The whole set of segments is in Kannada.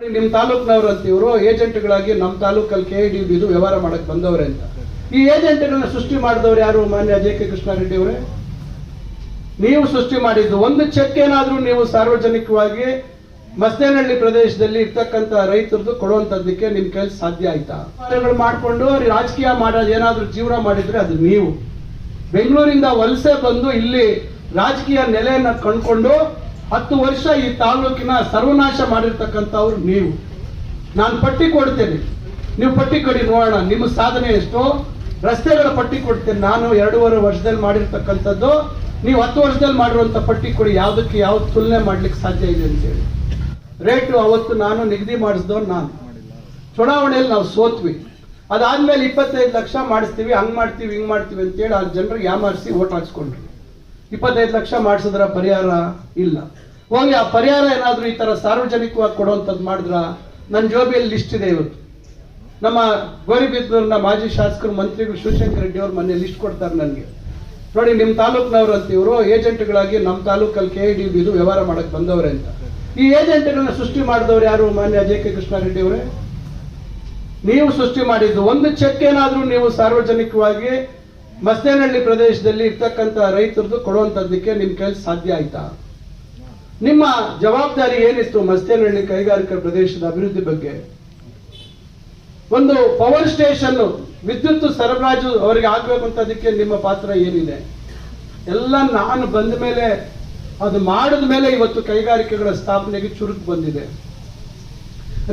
ನಿಮ್ ತಾಲೂಕ್ನವ್ರು ಅಂತ ಇವರು ಏಜೆಂಟ್ಗಳಾಗಿ ನಮ್ಮ ತಾಲೂಕಲ್ಲಿ ಕೆ ಡಿ ಇದು ವ್ಯವಹಾರ ಮಾಡಕ್ ಬಂದವ್ರೆ ಅಂತ. ಈ ಏಜೆಂಟ್ಗಳನ್ನ ಸೃಷ್ಟಿ ಮಾಡಿದವ್ರು ಯಾರು ಮಾನ್ಯ ಜೆ ಕೆ ಕೃಷ್ಣಾರೆಡ್ಡಿ ಅವರೇ? ನೀವು ಸೃಷ್ಟಿ ಮಾಡಿದ್ದು ಒಂದು ಚೆಕ್ ಏನಾದ್ರೂ ನೀವು ಸಾರ್ವಜನಿಕವಾಗಿ ಮಸ್ತೇನಹಳ್ಳಿ ಪ್ರದೇಶದಲ್ಲಿ ಇರ್ತಕ್ಕಂಥ ರೈತರದ್ದು ಕೊಡುವಂತದ್ದಕ್ಕೆ ನಿಮ್ ಕೆಲ್ಸ ಸಾಧ್ಯ ಆಯ್ತಾ? ಮಾಡ್ಕೊಂಡು ರಾಜಕೀಯ ಮಾಡೋದು ಏನಾದರೂ ಜೀವನ ಮಾಡಿದ್ರೆ ಅದು ನೀವು. ಬೆಂಗಳೂರಿಂದ ವಲಸೆ ಬಂದು ಇಲ್ಲಿ ರಾಜಕೀಯ ನೆಲೆಯನ್ನ ಕಂಡ್ಕೊಂಡು ಹತ್ತು ವರ್ಷ ಈ ತಾಲೂಕಿನ ಸರ್ವನಾಶ ಮಾಡಿರ್ತಕ್ಕಂಥವ್ರು ನೀವು. ನಾನು ಪಟ್ಟಿ ಕೊಡ್ತೇನೆ. ನೀವು ಪಟ್ಟಿ ಕೊಡಿ ನೋಡೋಣ, ನಿಮ್ಮ ಸಾಧನೆ ಎಷ್ಟು. ರಸ್ತೆಗಳ ಪಟ್ಟಿ ಕೊಡ್ತೇನೆ ನಾನು ಎರಡೂವರೆ ವರ್ಷದಲ್ಲಿ ಮಾಡಿರ್ತಕ್ಕಂಥದ್ದು. ನೀವು ಹತ್ತು ವರ್ಷದಲ್ಲಿ ಮಾಡಿರುವಂತ ಪಟ್ಟಿ ಕೊಡಿ, ಯಾವುದಕ್ಕೆ ಯಾವ ತುಲನೆ ಮಾಡ್ಲಿಕ್ಕೆ ಸಾಧ್ಯ ಇದೆ ಅಂತೇಳಿ ರೇಟು ಅವತ್ತು ನಾನು ನಿಗದಿ ಮಾಡಿಸಿದವ್ ನಾನು. ಚುನಾವಣೆಯಲ್ಲಿ ನಾವು ಸೋತ್ವಿ. ಅದಾದ್ಮೇಲೆ ಇಪ್ಪತ್ತೈದು ಲಕ್ಷ ಮಾಡಿಸ್ತೀವಿ, ಹಂಗೆ ಮಾಡ್ತೀವಿ, ಹಿಂಗೆ ಮಾಡ್ತೀವಿ ಅಂತೇಳಿ ಆ ಜನರಿಗೆ ಯಾಮಾರಿಸಿ ಓಟ್ ಹಾಕ್ಸ್ಕೊಂಡ್ರು. ಇಪ್ಪತ್ತೈದು ಲಕ್ಷ ಮಾಡಿಸಿದ್ರ ಪರಿಹಾರ ಇಲ್ಲ. ಹೋಗಿ ಆ ಪರಿಹಾರ ಏನಾದರೂ ಈ ತರ ಸಾರ್ವಜನಿಕವಾಗಿ ಕೊಡುವಂಥದ್ದು ಮಾಡಿದ್ರ ನನ್ನ ಜೋಬಿಯಲ್ಲಿ ಲಿಸ್ಟ್ ಇದೆ ಇವತ್ತು. ನಮ್ಮ ಗೋರಿಬಿದ್ದೂರಿನ ಮಾಜಿ ಶಾಸಕರು ಮಂತ್ರಿಗಳು ಶಿವಶಂಕರ್ ರೆಡ್ಡಿ ಅವ್ರು ಮೊನ್ನೆ ಲಿಸ್ಟ್ ಕೊಡ್ತಾರೆ ನನಗೆ. ನೋಡಿ ನಿಮ್ಮ ತಾಲೂಕ್ನವ್ರು ಅಂತ ಇವರು, ಏಜೆಂಟ್ಗಳಾಗಿ ನಮ್ಮ ತಾಲೂಕಲ್ಲಿ ಕೆ ಡಿ ಇದು ವ್ಯವಹಾರ ಮಾಡಕ್ಕೆ ಬಂದವರೇ ಅಂತ. ಈ ಏಜೆಂಟ್ಗಳನ್ನ ಸೃಷ್ಟಿ ಮಾಡಿದವರು ಯಾರು ಮಾನ್ಯ ಜೆ ಕೆ ಕೃಷ್ಣಾರೆಡ್ಡಿ ಅವರೇ? ನೀವು ಸೃಷ್ಟಿ ಮಾಡಿದ್ದು ಒಂದು ಚೆಕ್ ಏನಾದರೂ ನೀವು ಸಾರ್ವಜನಿಕವಾಗಿ ಮಸ್ತೇನಹಳ್ಳಿ ಪ್ರದೇಶದಲ್ಲಿ ಇರ್ತಕ್ಕಂಥ ರೈತರದ್ದು ಕೊಡುವಂಥದ್ದಕ್ಕೆ ನಿಮ್ಮ ಕೆಲಸ ಸಾಧ್ಯ ಆಯ್ತಾ? ನಿಮ್ಮ ಜವಾಬ್ದಾರಿ ಏನಿತ್ತು ಮಸ್ತೇನಹಳ್ಳಿ ಕೈಗಾರಿಕಾ ಪ್ರದೇಶದ ಅಭಿವೃದ್ಧಿ ಬಗ್ಗೆ? ಒಂದು ಪವರ್ ಸ್ಟೇಷನ್ ವಿದ್ಯುತ್ ಸರಬರಾಜು ಅವರಿಗೆ ಆಗ್ಬೇಕು ಅಂತದಕ್ಕೆ ನಿಮ್ಮ ಪಾತ್ರ ಏನಿದೆ? ಎಲ್ಲ ನಾನು ಬಂದ ಮೇಲೆ, ಅದು ಮಾಡಿದ ಮೇಲೆ ಇವತ್ತು ಕೈಗಾರಿಕೆಗಳ ಸ್ಥಾಪನೆಗೆ ಚುರುಕು ಬಂದಿದೆ.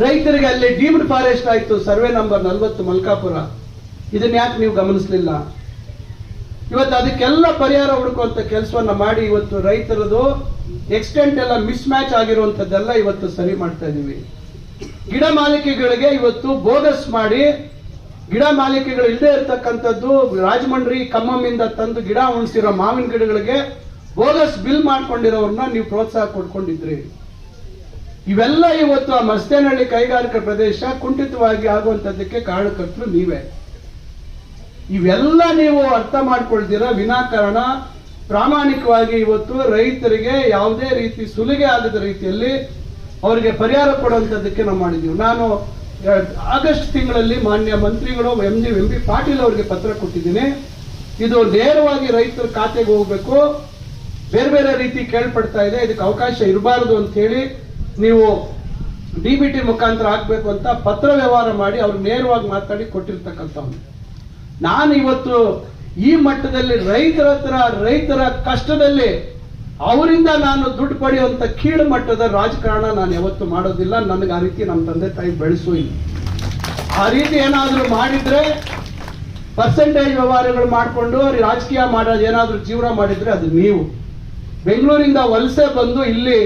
ರೈತರಿಗೆ ಅಲ್ಲಿ ಡೀಮ್ಡ್ ಫಾರೆಸ್ಟ್ ಆಯ್ತು ಸರ್ವೆ ನಂಬರ್ ನಲ್ವತ್ತು ಮಲ್ಕಾಪುರ. ಇದನ್ನ ಯಾಕೆ ನೀವು ಗಮನಿಸಲಿಲ್ಲ? ಇವತ್ತು ಅದಕ್ಕೆಲ್ಲ ಪರಿಹಾರ ಹುಡುಕುವಂತ ಕೆಲಸವನ್ನ ಮಾಡಿ ಇವತ್ತು ರೈತರದು ಎಕ್ಸ್ಟೆಂಟ್ ಎಲ್ಲ ಮಿಸ್ ಮ್ಯಾಚ್ ಆಗಿರುವಂತದ್ದೆಲ್ಲ ಇವತ್ತು ಸರಿ ಮಾಡ್ತಾ ಇದೀವಿ. ಗಿಡ ಮಾಲಿಕೆಗಳಿಗೆ ಇವತ್ತು ಬೋಗಸ್ ಮಾಡಿ ಗಿಡ ಮಾಲಿಕೆಗಳು ಇಲ್ಲದೆ ಇರತಕ್ಕಂಥದ್ದು ರಾಜಮಂಡ್ರಿ ಕಮ್ಮಮ್ಮಿಂದ ತಂದು ಗಿಡ ಉಣಿಸಿರೋ ಮಾವಿನ ಗಿಡಗಳಿಗೆ ಬೋಗಸ್ ಬಿಲ್ ಮಾಡ್ಕೊಂಡಿರೋರನ್ನ ನೀವು ಪ್ರೋತ್ಸಾಹ ಕೊಡ್ಕೊಂಡಿದ್ರಿ. ಇವೆಲ್ಲ ಇವತ್ತು ಆ ಮಸ್ತೇನಹಳ್ಳಿ ಕೈಗಾರಿಕಾ ಪ್ರದೇಶ ಕುಂಠಿತವಾಗಿ ಆಗುವಂಥದ್ದಕ್ಕೆ ಕಾರಣಕರ್ತರು ನೀವೇ. ಇವೆಲ್ಲ ನೀವು ಅರ್ಥ ಮಾಡ್ಕೊಳ್ತೀರ? ವಿನಾಕಾರಣ. ಪ್ರಾಮಾಣಿಕವಾಗಿ ಇವತ್ತು ರೈತರಿಗೆ ಯಾವುದೇ ರೀತಿ ಸುಲಿಗೆ ಆಗದ ರೀತಿಯಲ್ಲಿ ಅವರಿಗೆ ಪರಿಹಾರ ಕೊಡುವಂಥದ್ದಕ್ಕೆ ನಾವು ಮಾಡಿದ್ದೀವಿ. ನಾನು ಆಗಸ್ಟ್ ತಿಂಗಳಲ್ಲಿ ಮಾನ್ಯ ಮಂತ್ರಿಗಳು M G M P Patil ಅವರಿಗೆ ಪತ್ರ ಕೊಟ್ಟಿದ್ದೀನಿ. ಇದು ನೇರವಾಗಿ ರೈತರ ಖಾತೆಗೆ ಹೋಗಬೇಕು. ಬೇರೆ ಬೇರೆ ರೀತಿ ಕೇಳ್ಪಡ್ತಾ ಇದೆ. ಇದಕ್ಕೆ ಅವಕಾಶ ಇರಬಾರದು ಅಂತ ಹೇಳಿ ನೀವು ಡಿ ಬಿ ಟಿ ಮುಖಾಂತರ ಹಾಕಬೇಕು ಅಂತ ಪತ್ರ ವ್ಯವಹಾರ ಮಾಡಿ ಅವ್ರು ನೇರವಾಗಿ ಮಾತಾಡಿ ಕೊಟ್ಟಿರ್ತಕ್ಕಂಥವ್ನು ನಾನು ಇವತ್ತು ಈ ಮಟ್ಟದಲ್ಲಿ ರೈತರ ಹತ್ರ, ರೈತರ ಕಷ್ಟದಲ್ಲಿ ಅವರಿಂದ ನಾನು ದುಡ್ಡು ಪಡೆಯುವಂತ ಕೀಳು ಮಟ್ಟದ ರಾಜಕಾರಣ ನಾನು ಯಾವತ್ತು ಮಾಡೋದಿಲ್ಲ. ನನಗೆ ಆ ರೀತಿ ನಮ್ಮ ತಂದೆ ತಾಯಿ ಬೆಳೆಸೋ ಇಲ್ಲ. ಆ ರೀತಿ ಏನಾದರೂ ಮಾಡಿದ್ರೆ ಪರ್ಸೆಂಟೇಜ್ ವ್ಯವಹಾರಗಳು ಮಾಡಿಕೊಂಡು ರಾಜಕೀಯ ಮಾಡೋದು ಏನಾದರೂ ಜೀವನ ಮಾಡಿದ್ರೆ ಅದು ನೀವು. ಬೆಂಗಳೂರಿಂದ ವಲಸೆ ಬಂದು ಇಲ್ಲಿ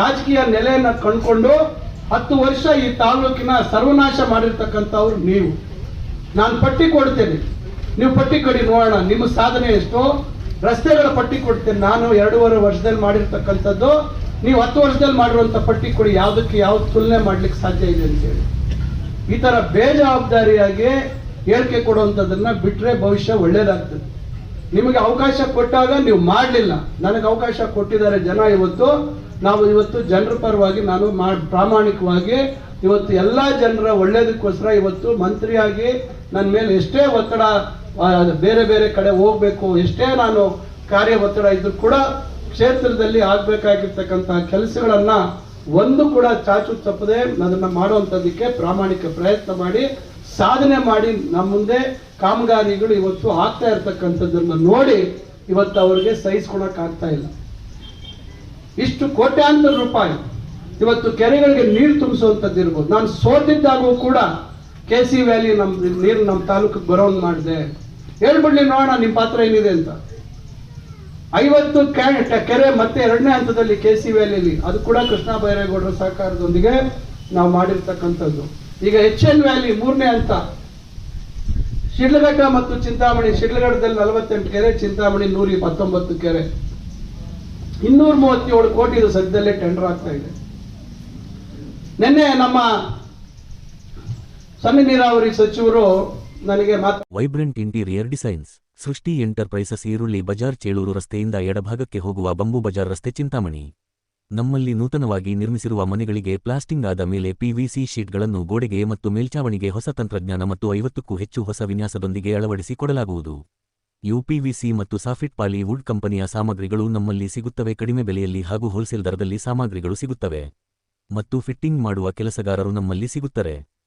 ರಾಜಕೀಯ ನೆಲೆಯನ್ನು ಕಂಡ್ಕೊಂಡು ಹತ್ತು ವರ್ಷ ಈ ತಾಲೂಕಿನ ಸರ್ವನಾಶ ಮಾಡಿರ್ತಕ್ಕಂಥವ್ರು ನೀವು. ನಾನು ಪಟ್ಟಿ ಕೊಡ್ತೇನೆ. ನೀವು ಪಟ್ಟಿ ಕೊಡಿ ನೋಡೋಣ, ನಿಮ್ಮ ಸಾಧನೆ ಎಷ್ಟು? ರಸ್ತೆಗಳ ಪಟ್ಟಿ ಕೊಡ್ತೇನೆ ನಾನು ಎರಡೂವರೆ ವರ್ಷದಲ್ಲಿ ಮಾಡಿರ್ತಕ್ಕಂಥದ್ದು. ನೀವು ಹತ್ತು ವರ್ಷದಲ್ಲಿ ಮಾಡಿರುವಂಥ ಪಟ್ಟಿ ಕೊಡಿ, ಯಾವುದಕ್ಕೆ ಯಾವ ತುಲನೆ ಮಾಡ್ಲಿಕ್ಕೆ ಸಾಧ್ಯ ಇದೆ ಅಂತ ಹೇಳಿ. ಈ ಥರ ಬೇಜವಾಬ್ದಾರಿಯಾಗಿ ಹೇಳಿಕೆ ಕೊಡುವಂಥದ್ದನ್ನ ಬಿಟ್ರೆ ಭವಿಷ್ಯ ಒಳ್ಳೇದಾಗ್ತದೆ. ನಿಮಗೆ ಅವಕಾಶ ಕೊಟ್ಟಾಗ ನೀವು ಮಾಡಲಿಲ್ಲ. ನನಗೆ ಅವಕಾಶ ಕೊಟ್ಟಿದ್ದಾರೆ ಜನ ಇವತ್ತು. ನಾವು ಇವತ್ತು ಜನರ ಪರವಾಗಿ ನಾನು ಪ್ರಾಮಾಣಿಕವಾಗಿ ಇವತ್ತು ಎಲ್ಲಾ ಜನರ ಒಳ್ಳೇದಕ್ಕೋಸ್ಕರ ಇವತ್ತು ಮಂತ್ರಿಯಾಗಿ ನನ್ನ ಮೇಲೆ ಎಷ್ಟೇ ಒತ್ತಡ ಆ, ಬೇರೆ ಬೇರೆ ಕಡೆ ಹೋಗ್ಬೇಕು. ಎಷ್ಟೇ ನಾನು ಕಾರ್ಯ ಒತ್ತಡ ಇದ್ರು ಕೂಡ ಕ್ಷೇತ್ರದಲ್ಲಿ ಆಗ್ಬೇಕಾಗಿರ್ತಕ್ಕಂತಹ ಕೆಲಸಗಳನ್ನ ಒಂದು ಕೂಡ ಚಾಚು ತಪ್ಪದೆ ಅದನ್ನ ಮಾಡುವಂಥದ್ದಕ್ಕೆ ಪ್ರಾಮಾಣಿಕ ಪ್ರಯತ್ನ ಮಾಡಿ ಸಾಧನೆ ಮಾಡಿ ನಮ್ಮ ಮುಂದೆ ಕಾಮಗಾರಿಗಳು ಇವತ್ತು ಆಗ್ತಾ ಇರ್ತಕ್ಕಂಥದ್ದನ್ನ ನೋಡಿ ಇವತ್ತು ಅವ್ರಿಗೆ ಸಹಿಸ್ಕೊಳಕ್ ಆಗ್ತಾ ಇಲ್ಲ. ಇಷ್ಟು ಕೋಟ್ಯಾಂತರ ರೂಪಾಯಿ ಇವತ್ತು ಕೆರೆಗಳಿಗೆ ನೀರು ತುಂಬಿಸುವಂತದ್ದು ಇರ್ಬೋದು. ನಾನು ಸೋತಿದ್ದಾಗೂ ಕೂಡ ಕೆ ಸಿ ವ್ಯಾಲಿ ನಮ್ಮ ನೀರು ನಮ್ಮ ತಾಲೂಕಿಗೆ ಬರೋಂಗ್ ಮಾಡಿದೆ. ಹೇಳ್ಬಿಡ್ಲಿ ನೋಡೋಣ ನಿಮ್ಮ ಪಾತ್ರ ಏನಿದೆ ಅಂತ. ಐವತ್ತು ಕೆರೆ ಮತ್ತೆ ಎರಡನೇ ಹಂತದಲ್ಲಿ ಕೆ ಸಿ ವ್ಯಾಲಿಯಲ್ಲಿ ಅದು ಕೂಡ ಕೃಷ್ಣ ಬೈರೇಗೌಡರ ಸಹಕಾರದೊಂದಿಗೆ ನಾವು ಮಾಡಿರ್ತಕ್ಕಂಥದ್ದು. ಈಗ ಎಚ್ ಎನ್ ವ್ಯಾಲಿ ಮೂರನೇ ಹಂತ. ಶಿಡ್ಲಘಟ್ಟ ಮತ್ತು ಚಿಂತಾಮಣಿ, ಶಿಡ್ಲಘಟ್ಟದಲ್ಲಿ ನಲವತ್ತೆಂಟು ಕೆರೆ, ಚಿಂತಾಮಣಿ ನೂರ ಇಪ್ಪತ್ತೊಂಬತ್ತು ಕೆರೆ. ಇನ್ನೂರ ಮೂವತ್ತೇಳು ಕೋಟಿ ಇದು ಸದ್ಯದಲ್ಲೇ ಟೆಂಡರ್ ಆಗ್ತಾ ಇದೆ. ನಿನ್ನೆ ನಮ್ಮ ಸಣ್ಣ ನೀರಾವರಿ ಸಚಿವರು ನನಗೆ vibrant interior designs. Srishti enterprises ಈರುಳ್ಳಿ ಬಜಾರ್ ಚೇಳೂರು ರಸ್ತೆಯಿಂದ ಎಡಭಾಗಕ್ಕೆ ಹೋಗುವ ಬಂಬು ಬಜಾರ್ ರಸ್ತೆ ಚಿಂತಾಮಣಿ. ನಮ್ಮಲ್ಲಿ ನೂತನವಾಗಿ ನಿರ್ಮಿಸಿರುವ ಮನೆಗಳಿಗೆ ಪ್ಲಾಸ್ಟಿಂಗ್ ಆದ ಮೇಲೆ ಪಿವಿಸಿ ಶೀಟ್ಗಳನ್ನು ಗೋಡೆಗೆ ಮತ್ತು ಮೇಲ್ಚಾವಣಿಗೆ ಹೊಸ ತಂತ್ರಜ್ಞಾನ ಮತ್ತು ಐವತ್ತಕ್ಕೂ ಹೆಚ್ಚು ಹೊಸ ವಿನ್ಯಾಸದೊಂದಿಗೆ ಅಳವಡಿಸಿ ಕೊಡಲಾಗುವುದು. ಯುಪಿವಿಸಿ ಮತ್ತು ಸಾಫಿಟ್ ಪಾಲಿ ವುಡ್ ಕಂಪನಿಯ ಸಾಮಗ್ರಿಗಳು ನಮ್ಮಲ್ಲಿ ಸಿಗುತ್ತವೆ. ಕಡಿಮೆ ಬೆಲೆಯಲ್ಲಿ ಹಾಗೂ ಹೋಲ್ಸೇಲ್ ದರದಲ್ಲಿ ಸಾಮಗ್ರಿಗಳು ಸಿಗುತ್ತವೆ. ಮತ್ತು ಫಿಟ್ಟಿಂಗ್ ಮಾಡುವ ಕೆಲಸಗಾರರು ನಮ್ಮಲ್ಲಿ ಸಿಗುತ್ತಾರೆ.